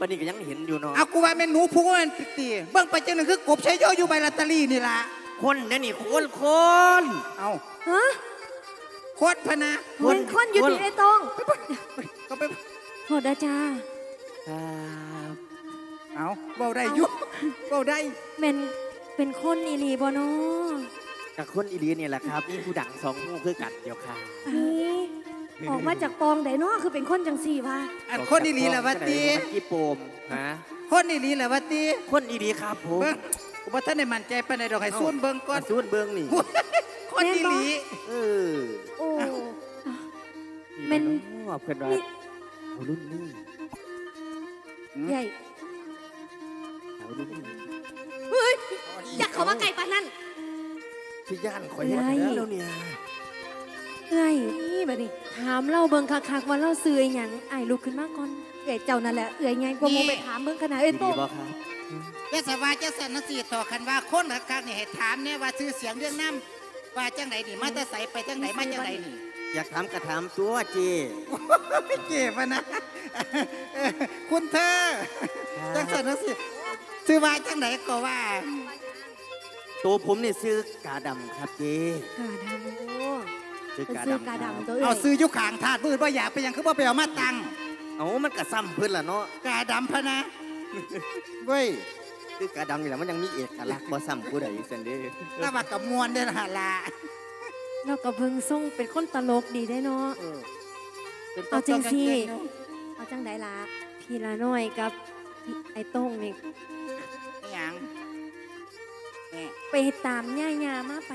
ปานนี้ก็ยังเห็นอยู่เนาะเอากูว่าแม่นหนูพูว่ามันตีเบิ่งไปจังหนึงคือกบใช้โยอยู่ใบลอตเตอรี่นี่ล่ะคนเดี๋ยวนี่คนคนเอาฮะโคตรพะนะเป็นคนอยู่ที่ไอ้ตองก็ไปโทษนะจ้าครับเอาเบาได้อยุเบาได้เป็นเป็นคนอีหลีบ่เนาะกับคนอีเลียนี่แหละครับนี่ผู้ดังสองผู้คือกันเดียวค่ะ นี่ ออกมาจากปองไดเนาะคือเป็นคนจังสี่วะอันคนอีหลีแหละวะตีกี่โปมฮะคนอีหลีแหละวะตีคนอีเลียครับผมเบิ่งกูว่าท่านได้มั่นใจปานใดดอกให้ซูนเบิ่งก่อนาซูนเบิ้งนี่คนอีหลีเออโอ้แม่แม่นเพื่อนว่านี่เอารุ่นนี้ใหญ่เอารุ่นนี้เฮ้ยอยากเขาว่าไก่ปานนั่นที่ย่านคอยเห็นไรแล้วเนี่ย เอ้ยนี่บัดนี้ถามเล่าเบิ่งคักๆว่าเล่าซื้ออหยังไอ้ายลุกขึ้นมาก่อนเอ้ยเจ้านั่นแหละเอ้ยไงกว่าหมูไปถามเบิ่งขนาดเอ้ยดีโตบ่ครับยะสว่าจะสันนสีต่อคันว่าคนรักคักนี่ให้ถามเนี่ยว่าชื่อเสียงเรื่องน้ำว่าจังไหนนี่มาแต่ใสไปจังไหนมาจังไหนนี่อยากถามกระถามตัวเจเจ็บอะนะเออคุณเธอจังสันนสีชื่อว่าจังไหนก็ว่าตัวผมนี่ซื้อกาดำครับเจกาดำโอ้ ซื้อเป็นกาซื้อดำกาครับดำตัวเอ้เอายซื้ออยุขางถาดมืดว่าอยากไปยังคือว่าไปเอามาตังเอามันกระซ้ำเพื่อนล่ะเนาะกาดำพะนะเว้ยคือกาดำนี่แหละมันยังมีเอกลักษณ์บ่ซ้ำผู้ใดสันเด้ถ้าว่ากับมวลได้ละละเราก็เพิ่งส่งเป็นคนตลกดีได้เนาะ เออเป็นเอาจริงสิเก่ๆเนอะเอาจังไดล่ะพี่ละน้อยกับพี่ไอ้โต้งนี่อิหยังแม่ไปตามย่าย่ามาไป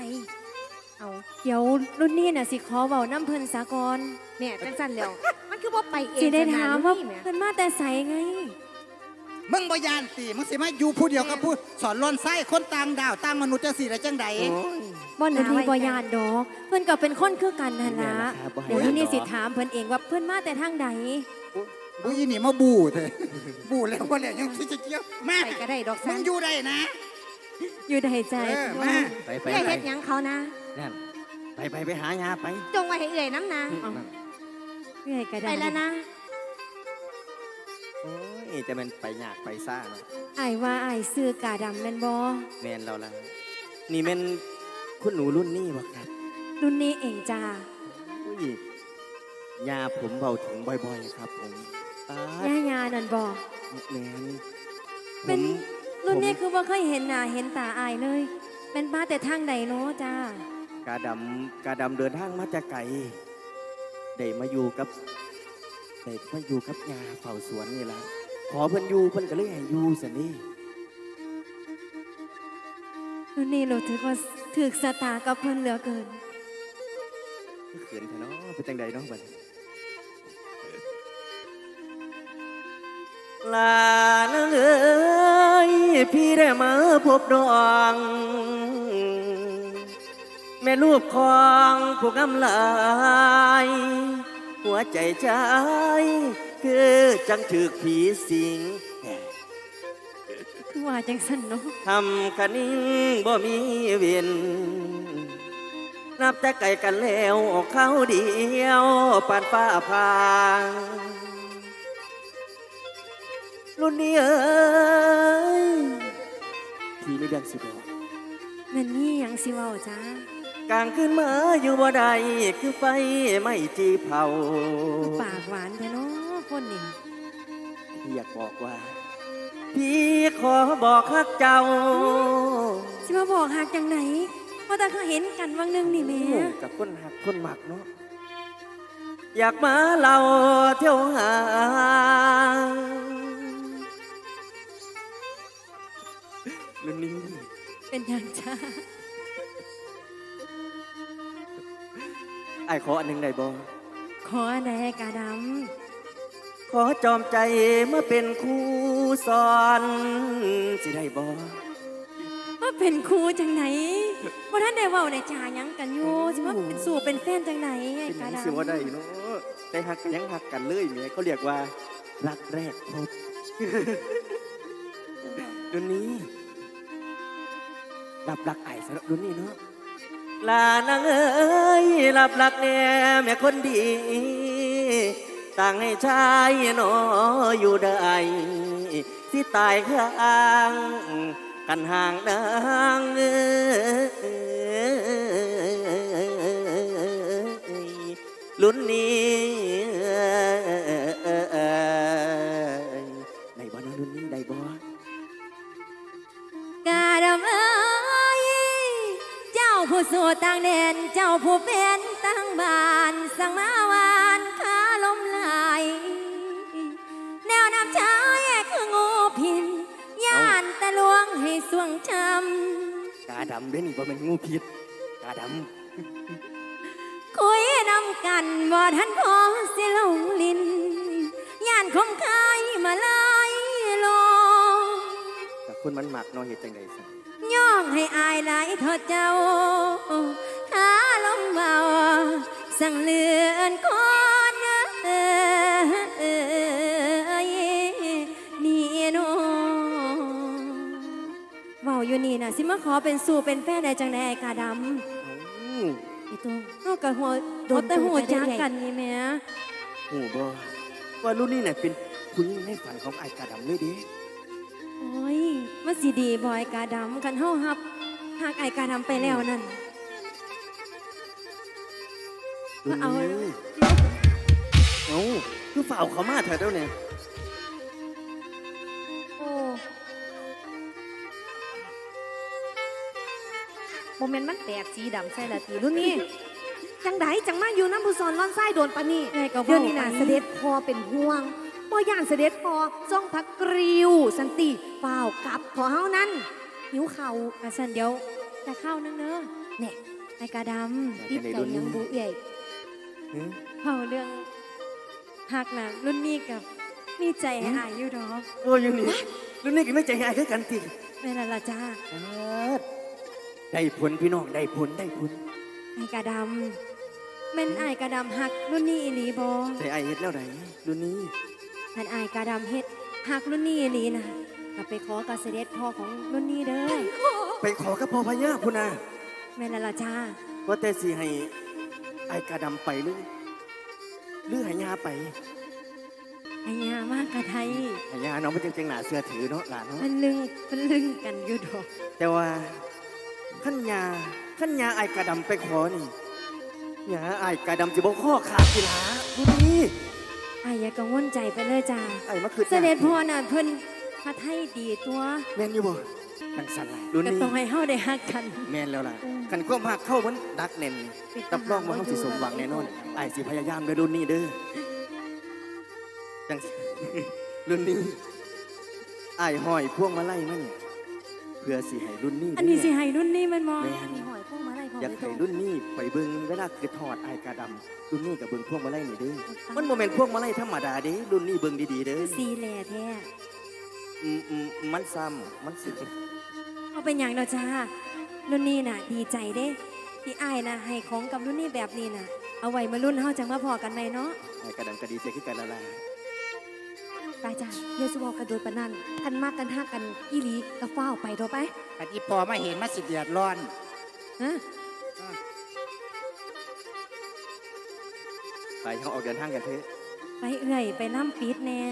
เอาเดี๋ยวรุ่นนี้น่ะสิขอเว้าน้ำเพิ่นสากอนแม่จังสั่นแล้วมันคือว่าไปเองสิได้ถามว่าขนดนี้แหเพิ่นมาแต่ไสไง มึงบ่ยานตีมึงสิมาอยู่ผู้เดียวกับผู้สอนลอนไส้คนต่างดาวต่างมนุษย์จังสี่ละจังใดโอ้ยบ่นาทีบ่ยานดอก เพิ่นก็เป็นคนคือกันนั่นล่ะแม่นะครับบ่ให้เดี๋ยวรุ่นนี้ยานดอกสิถามเพิ่นเองว่าเพิ่นมาแต่ทางใดบุยนี่มาบูเถอะบูแล้วว่าแล้วยังที่จะเกี่ยวมาไปก็ได้ดอกมึสังนอยู่ได้นะ อยู่ใดใจเออมาไปไปเอื้อยไปเฮ็ดหยังเขานะนั่นไปไปไปหายาไปจงไว้ให้เอื้อยน้ำนะนั่นเรื่อยก็ได้ไปแล้วนะโอ้ยจะเป็นไปยากไปซ่าเนาะอ้ายว่าอ้ายซื้อกาดำแม่นบ่แมนเราละนี่แม่นคุณหนูรุ่นนี้บ่ครับรุ่นนี้เองจ้าอุ้ยยาผมเบาถึงบ่อยๆครับ ผมตาย่าย่านั่นบ่แมนผเป็นม รุ่นนี้ผมคือว่าเคยเห็นหน้าเห็นตาอ้ายเลย เป็นมาแต่ทางใดเนาะจ้ากาดำกาดำเดินทางมาจากไกลได้มาอยู่กับได้มาอยู่กับยาเฝ้าสวนนี่ละขอเพิ่นอยู่เพิ่นก็เลยให้อยู่สินี่รุ่นนี้เราถือว่าถือสตากับเพิ่นเหลือเกินคือเขินเถอะเนาะเป็นจังใดเนาะบัดนี้ลาเอ้ย พี่ได้มาพบน้องแม่ลูกของผู้กำลาย หัวใจชายคือจังถึกผีสิงคือว่าจังสันเนาะทำคันิ่งบ่มีเวียนนับแต่ไกลกันแล้วเข้าเดียวปานฟ้าพาง รุ่นนี้เอ้ยพี่ไม่เรื่องสิบอกแม่นนี่หยังสิเว้าจ้ากลางคืนมาอยู่บ่ได้คือไฟไม่จีเผาปากหวานแท้เนาะคนนี่พี่อยากบอกว่า พี่ขอบอกฮักเจ้าสิมาบอกหักจังไหนเพราะแต่เขาเห็นกันวังหนึงนี่แหม่กับคนหักคนหมักเนาะอยากมาเล่าเที่ยวหา รุ่นนี้เป็นหยังจ้าไอ้ายขออันหนึ่งได้บ่ขออันใดกาดขอจอมใจมาเป็นครูสอนสิได้บ่ำว่าเป็นครูจังไหนว่าท่านได้เว้าได้จาหยังกันอยู่สิว่าเป็นสู่เป็นแฟนจังไหนไอ้เป็นหกายังดสิว่าได้เนาะแต่หักกันยังหักกันเลยแหม่เขาเรียกว่า รักแรกพบรุ่นนี้ รับรักไอ้สำหรับรุ่นนี้เนาะลานางเอ้ยรับรักแน่แม่คนดี ต่างให้ชายนออยู่ได้สิตายข้างกันห่างนางเอ้ยลุ้นนี้ กาดำเด้อนี่บ่แม่นงูพิษกาดำคุยนำกันบ่ทันพอสิลงลินย่านคงคายมาลายลงำแต่คนมันหมักเนาะเฮ็ดจังได๋ซะย่องให้อายหลายเทอดเจ้าขาลมเบาสั่งเลือนคนเอ้าอยู่นี่นะสิมาขอเป็นสู่เป็นแฟนได้จังไดไอ้กาดำอือไอ้ตัวเอากับหัวโดนแต่หัวจักกันนี่แหม่หูบ่ว่ารุ่นนี้น่ะเป็นผู้หญิงในฝันของไอ้กาดำเลยเด้โอ้ยมันสิดีบอยกาดำกันเฮาฮับหากไอ้กาดำไปแล้วนั่นรุ่นเอานี้เอาคือฝ่าวเขามาเถอะเด้อเนี่ย โมเมนต์มันแตกสีดำใช่ละตีรุ่นนี้จังไดจังมาอยู่น้ำผู้สอนร้อนไส้โดนปานนี่เอ้ยก็เดี๋ยวเว้านี้นะไปเสด็จพอเป็นห่วงบ่ย่านเสด็จพอจ้องพักกริวสันติเปล่ากลับขอเฮานั้นหิวเข่าวอาสันเดี๋ยวจะเข้านึงเนอะเนี่ยไอ้กาดติดใจหยังบุเอ่ยหือำเผาเรื่องหักนะรุ่นนี้กับมีใจให้อายอยู่ดอกโอ้ยอยู่นี่รุ่นนี้ก็ไม่ใจง่ายคือกันติแม่นละล่ะจ้า ได้ผลพี่น้องได้ผลได้ผลไอ้กาดำแม่นไอ้กาดำหักรุ่นนี้อีหลีบอใส่ไอ้เฮ็ดแล้วไดรุ่นนี้ท่านไอ้กาดำเฮ็ดหักรุ่นนี้อีหลีนะกลับไปขอกับเสด็จพ่อของรุ่นนี้เด้อไปขอกับพ่อพญาพุ่นน่ะแม่นละล่ะจ้าว่าแต่สิให้ไอ้กาดำไปหรือหรือให้ยาไปไอ้ยามากกะไทยให้ยาเนาะมันจังๆหน้าเสื้อถือเนาะหลานเนาะมันลึงมันลึงกันอยู่ดอกแต่ว่า ขั้นยาขั้นยาไอ้กาดำไปขอนี่ยาไอ้กาดำจะบอกข้อขาดกีฬารุ่นนี้ไอ้อย่ากังวลใจไปเลยจ้าไอ้มาคือเสด็จพ่อน่ะเพิ่นพระไทยดีตัวแม่นอยู่บ่ทังสันล่ะรุ่นก็นี้ต้องให้เฮาได้ฮักกัน แม่นแล้วล่ะกันความหักเข้ามันดักแน่นรับรองว่าเขาสิสมหวังแน่นอนไอ้สิพยายามในรุ่นนี้เด้อจังสิ รุ่นนี้ไอ้ห้อยพวงมาลัยมาเนี่ยเพื่อสิให้รุ่นนี้อันนี้สิเด้ให้รุ่นนี้มันมองแม่นมีหอยพวกมาไล่พออยากไม่ตรให้งรุ่นนี้ไปเบิ่งเวลาคือทอดไอ้กาดำรุ่นนี้กับเบิ่งพวงมาลัยนี่เด้อมันโมเมนต์พวงมาลัยธรรมดาเด้รุ่นนี้เบิ่งดีๆเด้อสีแหล่แท้อืมอืมมันซ้ำมันสิเอาเป็นอย่างเนาะจ้ารุ่นนี้น่ะ ดีใจเด้ที่อ้ายน่ะให้ของกับรุ่นนี้แบบนี้น่ะ เอาไว้มารุ่นเฮาจังมาพอกันไหมเนาะไอ้กาดำก็ดีใจคือกันละล่ะ ตายจ้าเยซูบอกกันโดยปานนันกันมากกันหักกันอีหลีกระเฝ้าวไปเถอะไปอันที่พอมาเห็นมาสิเดือดร้อน ฮะไปเขาออกเดินทางกันเถอะไปเอื่อยไปน้ำปิดแน่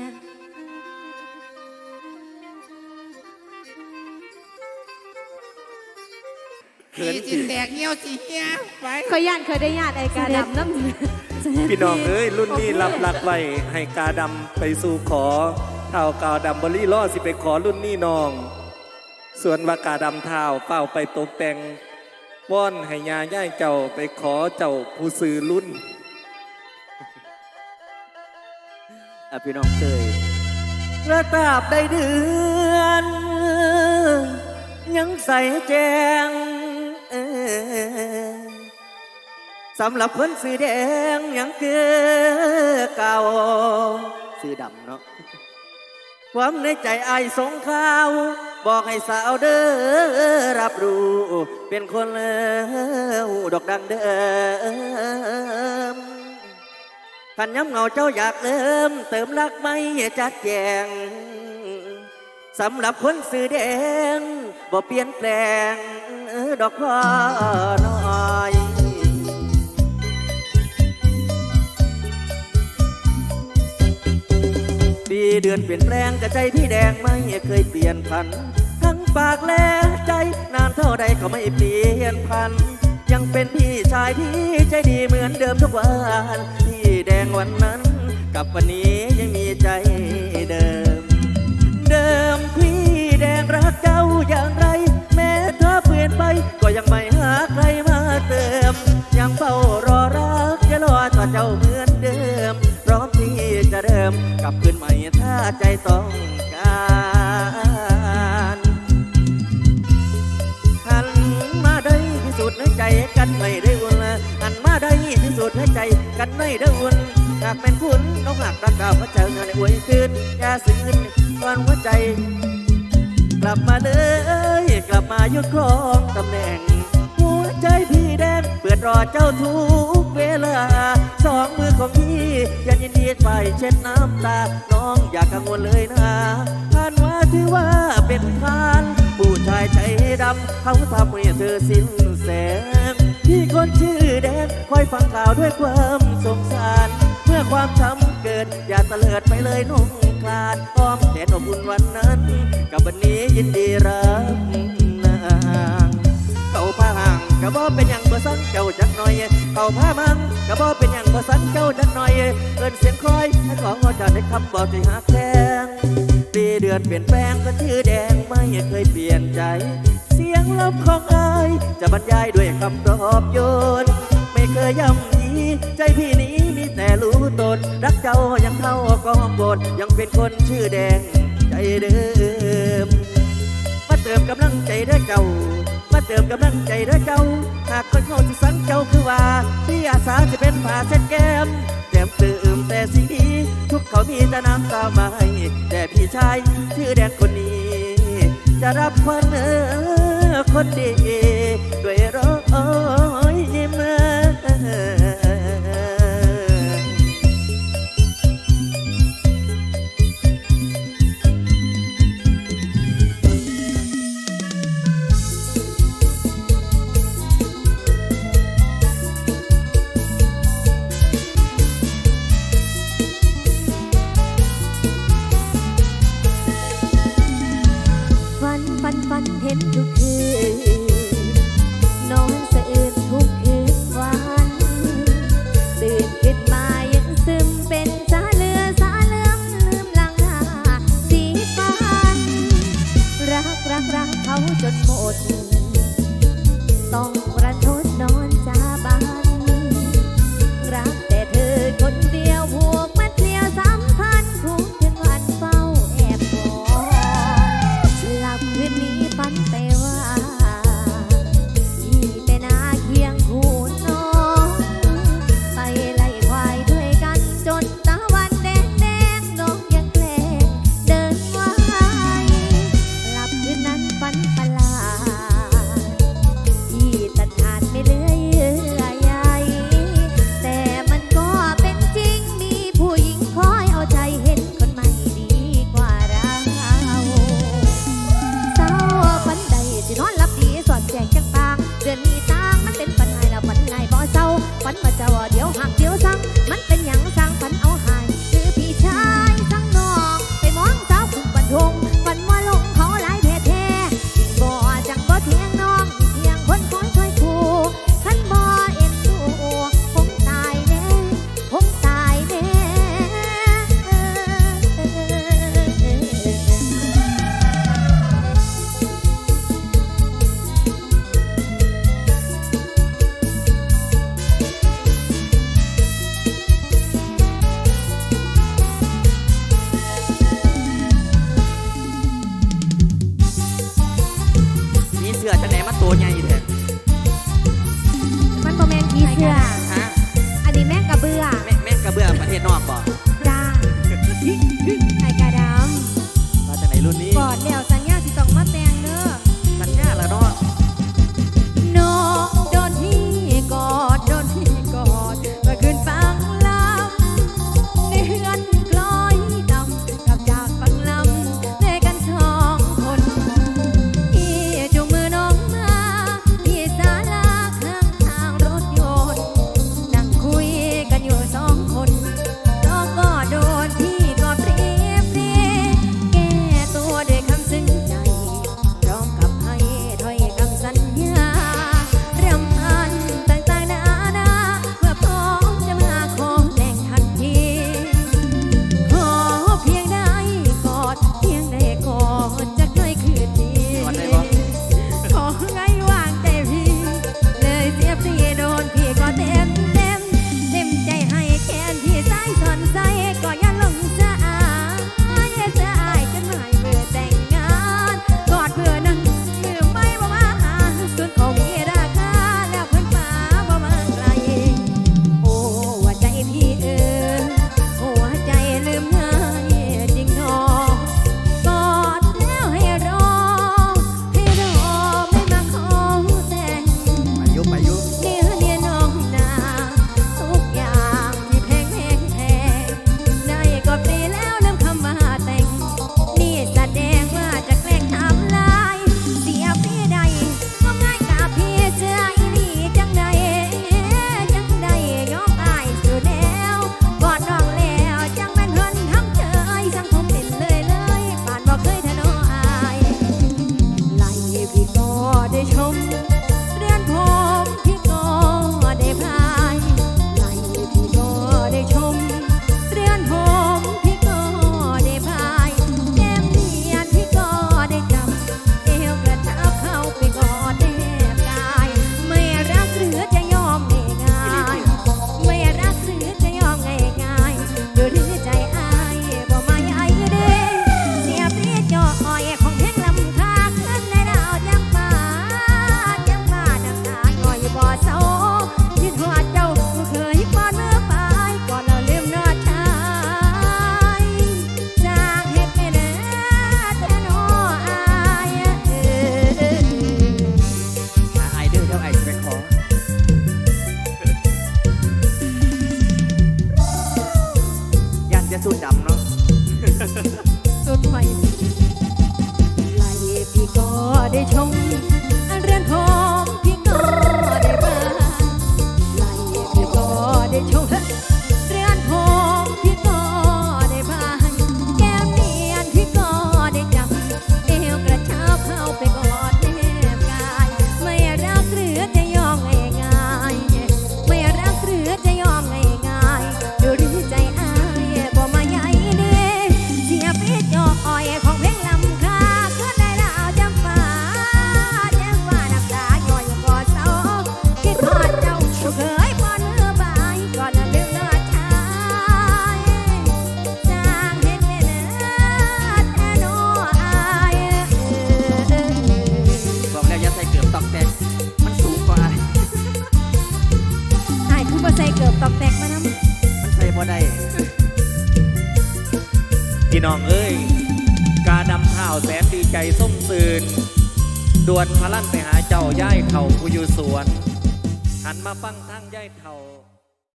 เขินสีสิสิแตกเงี้ยวสิเฮียไป เคยย่านเคยได้ญาติไอ้กาดำน้ำเสด็จ พี่น้องเอ้ยรุ่นนี้รับหลักไว้ให้กาดำไปสู่ขอเท่ากาดำบรี่ล่อสิไปขอรุ่นนี้น้อง ส่วนว่ากาดำเท้าเป้าไปตกแต่งว่อนให้ยาย่ายเจ้าไปขอเจ้าผู้ซื้อรุ่นอพี่น้องเตยกระตาบได้เดือน ยังใส่แจงเออ สำหรับคนสีแดงยังคือเก่า สีดำเนาะความในใจไอายสงข้าว บอกให้สาวเด้อรับรู้ เป็นคนเลวดอกดังเดิมขันย้ำเงาเจ้าอยากเริ่มเติมรักไม่จัดแจงสำหรับคนสื่อแดงบ่เปลี่ยนแปลงดอกพ่อน้อ เปลี่เดือนเปลี่ยนแปลงแต่ใจพี่แดงไม่เคยเปลี่ยนพัน ทั้งปากและใจนานเท่าใดก็ไม่เปลี่ยนพัน ยังเป็นพี่ชายที่ใจดีเหมือนเดิมทุกวัน พี่แดงวันนั้น กับวันนี้ยังมีใจเดิม เดิมพี่แดงรักเจ้าอย่าง กันได้อุ่นหากเป็นคุณน้องหักรักเก่าพระเจ้าเงินอวยคืนยาซึ้งก่อนหัวใจ กลับมาเลยกลับมายึดครองตำแหน่ง หัวใจพี่แดงเปิดรอเจ้าทุกเวลา สองมือของพี่ยันยินดีไปเช็ดน้ำตา น้องอย่ากังวลเลยนะผ่านว่าถือว่าเป็นพาน ผู้ชายใจดำเขาทำให้เธอสิ้นแสง พี่คนชื่อแดงคอยฟังข่าวด้วยความสงสาร เมื่อความช้ำเกิด อย่าเตลิดไปเลยนุ่งคลาดอ้อมแขนอบอุ่นวันนั้น กับวันนี้ยินดีรับนา กะบ่เป็นหยังบ่สังเจ้าจักหน่อยเขาพามังกะบ่เป็นหยังบ่สังเจ้าจักหน่อยเอิ้นเสียงคอยให้ของว่าจะได้คำบอกใจหักแทงปีเดือนเปลี่ยนแปลงก็ชื่อแดงไม่เคยเปลี่ยนใจ เสียงลบของอายจะบรรยายด้วยคำปลอบโยนไม่เคยย่ำยีใจพี่นี้มีแต่รู้ตนรักเจ้ายังเท่าก้องโกดยังเป็นคนชื่อแดงใจเดิมมาเติมกำลังใจเด้เจ้า เติมกำลังใจเด้อเจ้า หากคนเขาจะสันเจ้าคือว่าพี่อาสาจะเป็นผ้าเช็ดแก้มแก้มเติมแต่สิ่งดีทุกเขามีแต่น้ำตามาให้แต่พี่ชายชื่อแดงคนนี้ จะรับควันเออคนดี ด้วยรอยยิ้ม